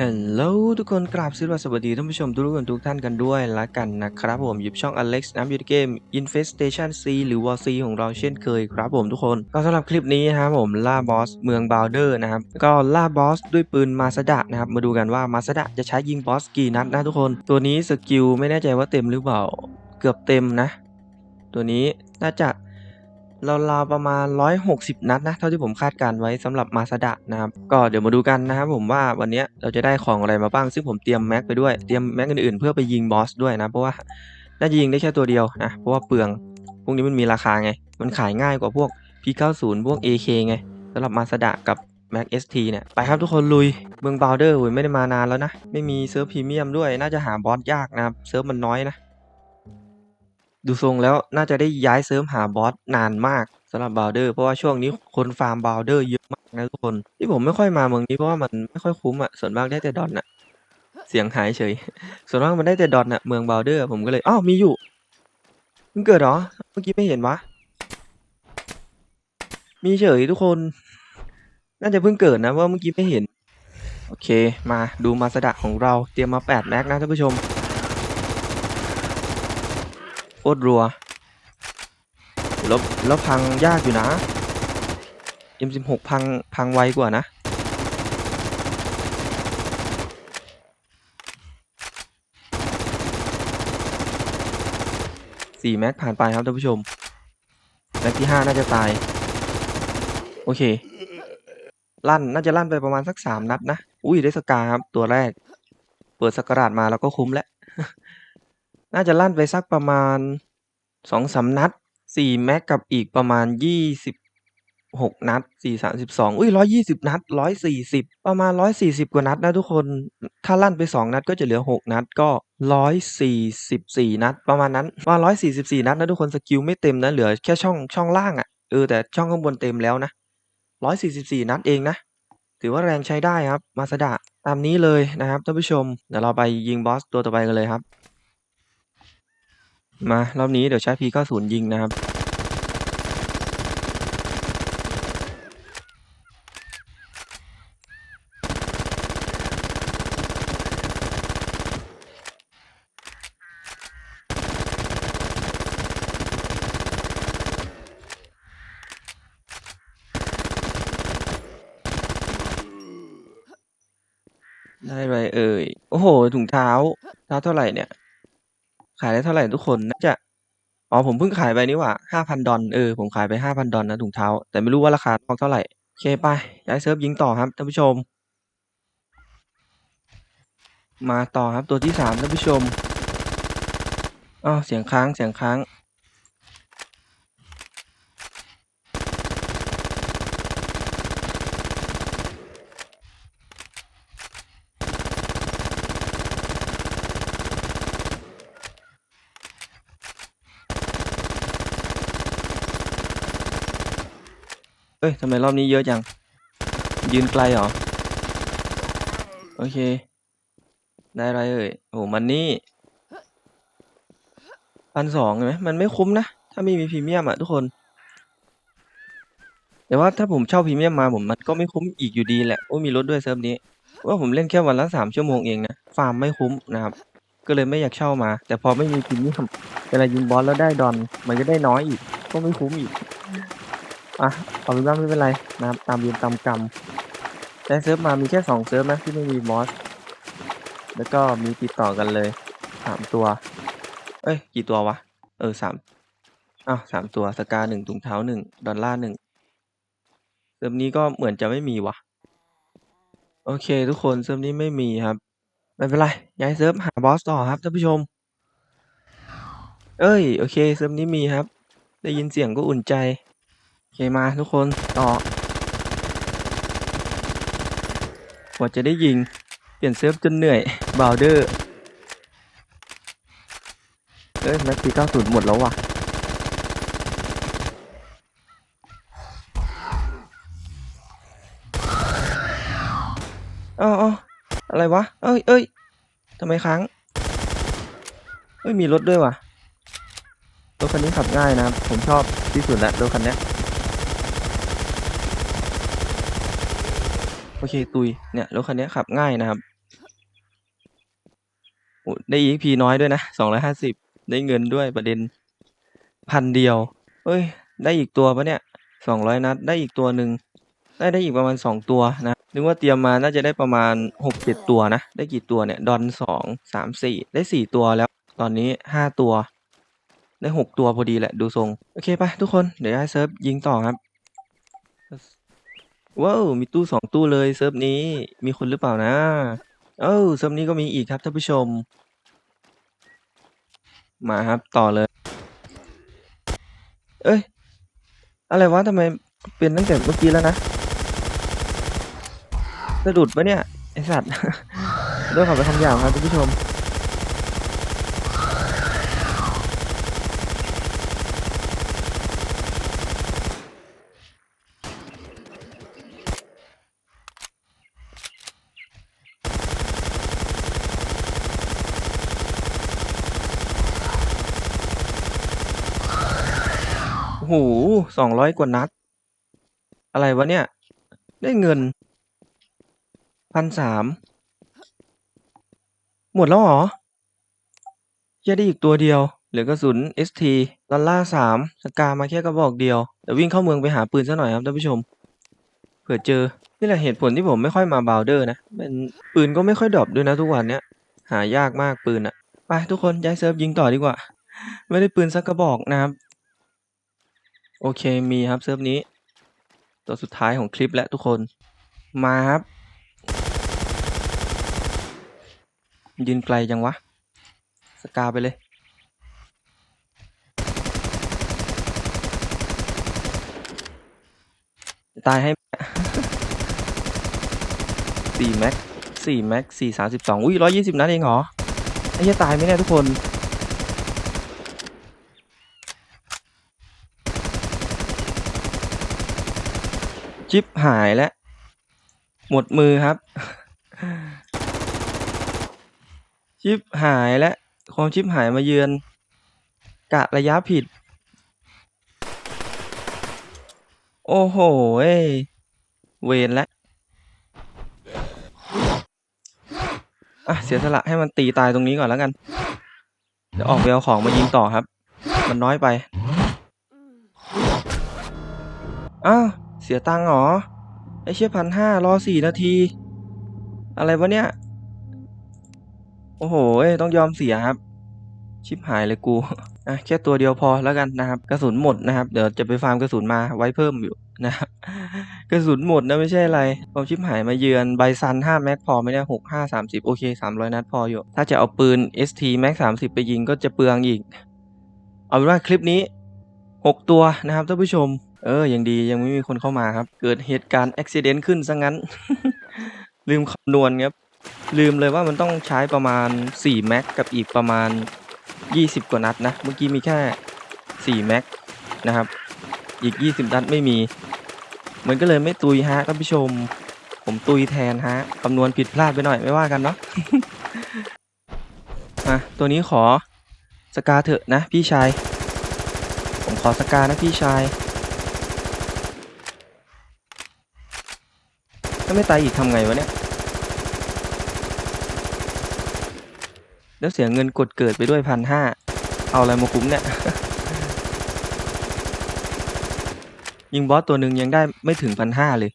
ฮัลโหลทุกคนกราบสวัสดีท่านผู้ชมทุกคนทุกท่านกันด้วยละกันนะครับผมอยู่ช่อง Alex น้ำยู่ในเกม Infestation C หรือ War C ของเราเช่นเคยครับผมทุกคน ก็สำหรับคลิปนี้นะครับผมล่าบอสเมืองบาวเดอร์นะครับก็ล่าบอสด้วยปืนมาสดะนะครับมาดูกันว่ามาสดะจะใช้ยิงบอสกี่นัดนะทุกคน ตัวนี้สกิลไม่แน่ใจว่าเต็มหรือเปล่า เกือบเต็มนะ ตัวนี้น่าจะ ราวๆประมาณ 160 นัดนะเท่าที่ผมคาดการไว้สำหรับมาสดะนะครับก็เดี๋ยวมาดูกันนะครับผมว่าวันนี้เราจะได้ของอะไรมาบ้าง ซึ่งผมเตรียมแม็กไปด้วยเตรียมแม็กอื่นๆเพื่อไปยิงบอสด้วยนะเพราะว่าน่าจะยิงได้แค่ตัวเดียวนะเพราะว่าเปลืองพวกนี้มันมีราคาไง มันขายง่ายกว่าพวก P90 พวก AK ไงสำหรับมาสดะกับ Mac ST เนี่ยไปครับทุกคนลุยเมืองบาวเดอร์ไม่ได้มานานแล้วนะ ไม่มีเซิร์ฟพรีเมียมด้วยน่าจะหาบอสยากนะครับเซิร์ฟมันน้อยนะ ดูทรงแล้วน่าจะได้ย้ายเซิร์ฟหาบอสนานมากสำหรับบาวเดอร์เพราะว่าช่วงนี้คนฟาร์มบาวเดอร์เยอะมากนะทุกคน ที่ผมไม่ค่อยมาเมืองนี้เพราะว่ามันไม่ค่อยคุ้มอะส่วนมากได้แต่ดอนอะ เสียงหายเฉย ส่วนมากมันได้แต่ดอนอะเมืองบาวเดอร์ผมก็เลยอ้าวมีอยู่มันเกิดเหรอเมื่อกี้ไม่เห็นวะมีเฉยทุกคน น่าจะเพิ่งเกิดนะว่าเมื่อกี้ไม่เห็น โอเค มาดูมาสดะของเราเตรียมมา8แม็กนะท่านผู้ชม โคตรรัวแล้วแล้วพังยากอยู่นะ M16 พังพังไวกว่านะ สี่แม็กผ่านไปครับท่านผู้ชม แม็กที่ห้าน่าจะตาย โอเค ลั่นน่าจะลั่นไปประมาณสักสามนัดนะ อุ้ยได้สกาครับตัวแรก เปิดสกราดมาแล้วก็คุ้มแล้ว น่าจะลั่นไปสักประมาณสองสามนัดสี่แม็กกับอีกประมาณยี่สิบหกนัดสี่สามสิบสองอุ้ยร้อยี่สิบนัดร้อยสี่สิบประมาณร้อยสี่สิบกว่านัดนะทุกคน ถ้าลั่นไปสองนัดก็จะเหลือหกนัดก็ร้อยสี่สิบสี่นัด ประมาณนั้นว่าร้อยสี่สิบสี่นัดนะทุกคนสกิลไม่เต็มนะเหลือแค่ช่องช่องล่างอะ่ะเออแต่ช่องข้างบนเต็มแล้วนะร้อยสี่สิบสี่นัดเองนะถือว่าแรงใช้ได้ครับมาสดะตามนี้เลยนะครับท่านผู้ชมเดี๋ยวเราไปยิงบอสตัวต่อไปกันเลยครับ มารอบนี้เดี๋ยวใช้ P90 ยิงนะครับ ได้ไรเอ่ย โอ้โห ถุงเท้าเท้าเท่าไหร่เนี่ย ขายได้เท่าไหร่ทุกคน น่าจะ อ๋อ ผมเพิ่งขายไปนี่หว่าห้าพันดอล เออ ผมขายไปห้าพันดอลนะถุงเท้า แต่ไม่รู้ว่าราคาทองเท่าไหร่ โอเค ไป ย้ายเซิร์ฟยิงต่อครับท่านผู้ชม มาต่อครับตัวที่สามท่านผู้ชม อ้าว เสียงค้าง เสียงค้าง เอ้ยทำไมรอบนี้เยอะจัง ยืนไกลเหรอ โอเค ได้อะไรเอ่ยโอ้โหมันนี่พันสองเห็นไหมมันไม่คุ้มนะ ถ้าไม่มีพรีเมียมอะทุกคน แต่ว่าถ้าผมเช่าพรีเมียมมาผมมันก็ไม่คุ้มอีกอยู่ดีแหละ โอ้มีรถด้วยเซิร์ฟนี้ ว่าผมเล่นแค่วันละสามชั่วโมงเองนะ ฟาร์มไม่คุ้มนะครับ ก็เลยไม่อยากเช่ามา แต่พอไม่มีพรีเมียมเวลายิงบอสแล้วได้ดอน มันก็ได้น้อยอีก ก็ไม่คุ้มอีก อะเอาเป็นว่าไม่เป็นไรนะครับตามเรียนตามกรรมได้เซิร์ฟมามีแค่สองเซิร์ฟนะที่ไม่มีบอส แล้วก็มีติดต่อกันเลยสามตัว เอ้ย กี่ตัววะ เออสามอ้าวสามตัวสกาหนึ่งถุงเท้าหนึ่งดอลลาร์หนึ่งเซิร์ฟนี้ก็เหมือนจะไม่มีวะโอเค ทุกคนเซิร์ฟนี้ไม่มีครับไม่เป็นไรย้ายเซิร์ฟหาบอสต่อครับท่านผู้ชม เอ้ย โอเคเซิร์ฟนี้มีครับ ได้ยินเสียงก็อุ่นใจ โอเคมาทุกคนต่อกว่าจะได้ยิง เปลี่ยนเซิร์ฟจนเหนื่อยบาวเดอร์เอ้ยแม็กซี่เก้าศูนย์หมดแล้วว่ะอ้าวอ้าวอะไรวะ เอ้ยเอ้ยทำไมค้างเอ้ยมีรถด้วยว่ะรถคันนี้ขับง่ายนะผมชอบที่สุดแล้วรถคันเนี้ โอเคตุยเนี่ยรถคันนี้ขับง่ายนะครับโอ้ได้ EXP น้อยด้วยนะสองร้อยห้าสิบได้เงินด้วยประเด็นพันเดียวเอ้ย ได้อีกตัวปะเนี่ยสองร้อยนัด ได้อีกตัวหนึ่งได้ได้อีกประมาณสองตัวนะนึกว่าเตรียมมาน่าจะได้ประมาณหกเจ็ดตัวนะ ได้กี่ตัวเนี่ย ดอนสองสามสี่ได้สี่ตัวแล้ว ตอนนี้ห้าตัว ได้หกตัวพอดีแหละดูทรง โอเคไปทุกคนเดี๋ยวให้เซิร์ฟยิงต่อครับ ว้าว มีตู้สองตู้เลยเซิร์ฟนี้มีคนหรือเปล่านะ เอ้าเซิร์ฟนี้ก็มีอีกครับท่านผู้ชม มาครับต่อเลย เอ้ย อะไรวะทำไมเป็นตั้งแต่เมื่อกี้แล้วนะสะดุดปะเนี่ย ไอสัตว์ ด้วยขอไปคำหยาบครับท่านผู้ชม หสองร้อยกว่านัด อะไรวะเนี่ย ได้เงินพันสามหมดแล้วเหรอแค่ได้อีกตัวเดียว เหลือกระสุน ST ดอลลาสามสกามาแค่กระบอกเดียวเดี๋ยววิ่งเข้าเมืองไปหาปืนซะหน่อยครับท่านผู้ชม เผื่อเจอ นี่แหละเหตุผลที่ผมไม่ค่อยมาบาวเดอร์นะเป็นปืนก็ไม่ค่อยดรอปด้วยนะทุกวันเนี้ย หายากมากปืนอะไปทุกคนย้ายเซิร์ฟยิงต่อดีกว่า ไม่ได้ปืนสักกระบอกนะครับ โอเคมีครับเซิร์ฟนี้ ตัวสุดท้ายของคลิปและทุกคน มาครับ ยืนไกลจังวะ สกาไปเลยตายให้สี่แม็กสี่แม็กสี่สามสิบสองอุ้ยร้อยยี่สิบนัดเองเหรอไอ้เหี้ยตายไหมเนี่ยทุกคน ชิปหายแล้ว หมดมือครับ ชิปหายแล้วความชิปหายมาเยือน กะระยะผิด โอ้โหเอ้ยเวนแล้วอะเสียสละให้มันตีตายตรงนี้ก่อนแล้วกัน เดี๋ยวออกไปเอาของมายิงต่อครับ มันน้อยไป อ้าว เสียตังค์เหรอ ไอเชี่ยพันห้ารอสี่นาที อะไรวะเนี่ย โอ้โห ต้องยอมเสียครับ ชิบหายเลยกูอะแค่ตัวเดียวพอแล้วกันนะครับ กระสุนหมดนะครับ เดี๋ยวจะไปฟาร์มกระสุนมาไว้เพิ่มอยู่นะครับกระสุนหมดนะไม่ใช่อะไรความชิบหายมาเยือนไบซันห้าแม็กพอไหมเนี่ยหกห้าสามสิบโอเคสามร้อยนัดพออยู่ ถ้าจะเอาปืน ST แม็กสามสิบไปยิงก็จะเปลืองอีก เอาเป็นว่าคลิปนี้หกตัวนะครับท่านผู้ชม เออ ยังดียังไม่มีคนเข้ามาครับ เกิดเหตุการณ์อุบิเหตุขึ้นซะงั้น ลืมคำนวณครับ ลืมเลยว่ามันต้องใช้ประมาณ 4 แม็กกับอีกประมาณ 20 กว่านัดนะ เมื่อกี้มีแค่ 4 แม็กนะครับ อีก 20 นัดไม่มี มันก็เลยไม่ตุยฮะท่านผู้ชม ผมตุยแทนฮะคำนวณผิดพลาดไปหน่อยไม่ว่ากันเนาะมาตัวนี้ขอสกาเถอะนะพี่ชาย ผมขอสกานะพี่ชาย ถ้าไม่ตายอีกทำไงวะเนี่ย แล้วเสียเงินกดเกิดไปด้วยพันห้า เอาอะไรมาคุ้มเนี่ย ยิงบอสตัวหนึ่งยังได้ไม่ถึงพันห้าเลย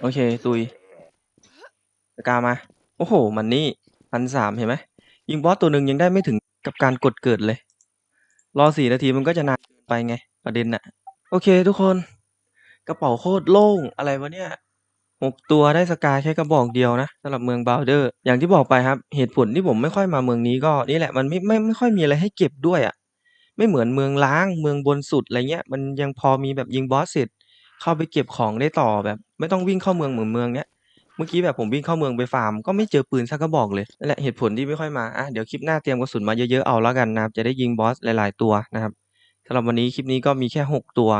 โอเค ตุยสกามา โอ้โห มันนี่พันสามเห็นไหม ยิงบอสตัวหนึ่งยังได้ไม่ถึงกับการกดเกิดเลย รอสี่นาทีมันก็จะนานไปไง ประเด็นน่ะ โอเคทุกคน กระเป๋าโคตรโล่งอะไรวะเนี่ยหกตัวได้สกาแค่กระบอกเดียวนะสำหรับเมืองบาวเดอร์ อย่างที่บอกไปครับ เหตุผลที่ผมไม่ค่อยมาเมืองนี้ก็นี่แหละมันไม่ไม่ไม่ค่อยมีอะไรให้เก็บด้วยอะ่ะไม่เหมือนเมืองล้างเมืองบนสุดอะไรเงี้ย มันยังพอมีแบบยิงบอสเสร็จเข้าไปเก็บของได้ต่อแบบ ไม่ต้องวิ่งเข้าเมืองเหมือนเมืองเนี้ยเมื่อกี้แบบผมวิ่งเข้าเมืองไปฟาร์มก็ไม่เจอปืนสักกระบอกเลยนั่นแหละเหตุผลที่ไม่ค่อยมาอะเดี๋ยวคลิปหน้าเตรียมกระสุนมาเยอะๆเอาแล้วกันนะครับจะได้ยิงบอสหลาย ๆตัวนะครับสำหรับวันนี้คลิปนี้ก็มีแค่ 6 ตัว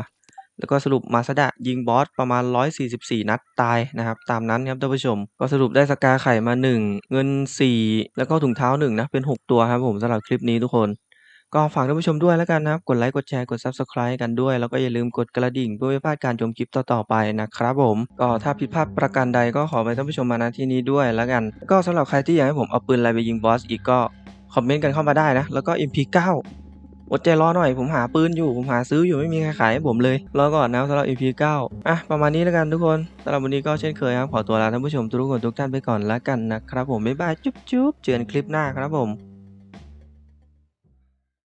แล้วก็สรุปมาสดะยิงบอสประมาณ 144 นัดตายนะครับ ตามนั้นครับท่านผู้ชม ก็สรุปได้สกาไข่มา 1 เงิน 4 แล้วก็ถุงเท้า1นะเป็น 6 ตัวครับผมสำหรับคลิปนี้ทุกคน ก็ฝากท่านผู้ชมด้วยแล้วกันนะครับ กดไลค์กดแชร์กด Subscribe กันด้วย แล้วก็อย่าลืมกดกระดิ่งเพื่อไม่พลาดการชมคลิปต่อๆไปนะครับผมก็ถ้าผิดพลาดประการใดก็ขอไปท่านผู้ชมมาณที่นี้ด้วยแล้วกัน ก็สำหรับใครที่อยากให้ผมเอาปืนอะไรไปยิงบอสอีกก็คอมเมนต์กันเข้ามาได้นะแล้วก็ MP9 อดใจรอหน่อยผมหาปืนอยู่ผมหาซื้ออยู่ไม่มีใครขายให้ผมเลยรอก่อนนะสำหรับ EP 9อะประมาณนี้แล้วกันทุกคนสำหรับวันนี้ก็เช่นเคยครับขอตัวลาท่านผู้ชมทุกคนทุกท่านไปก่อนแล้วกันนะครับผมบ๊ายบายจุ๊บจุ๊บเจอกันคลิปหน้าครับผม